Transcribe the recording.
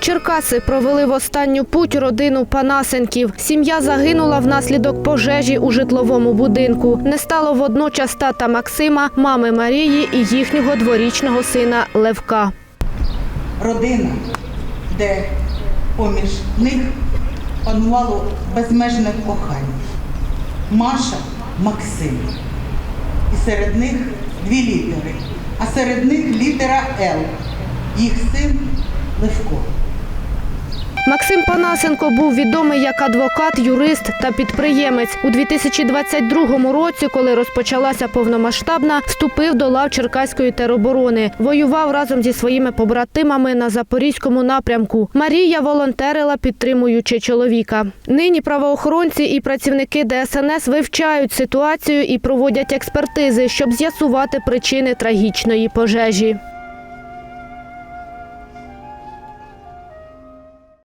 Черкаси провели в останню путь родину Панасенків. Сім'я загинула внаслідок пожежі у житловому будинку. Не стало водночас тата Максима, мами Марії і їхнього дворічного сина Левка. родина, де поміж них панувало безмежне кохання. Маша, Максим. І серед них дві літери, а серед них літера Л. Їх син Левко. Максим Панасенко був відомий як адвокат, юрист та підприємець. У 2022 році, коли розпочалася повномасштабна, вступив до лав Черкаської тероборони. Воював разом зі своїми побратимами на запорізькому напрямку. Марія волонтерила, підтримуючи чоловіка. Нині правоохоронці і працівники ДСНС вивчають ситуацію і проводять експертизи, щоб з'ясувати причини трагічної пожежі.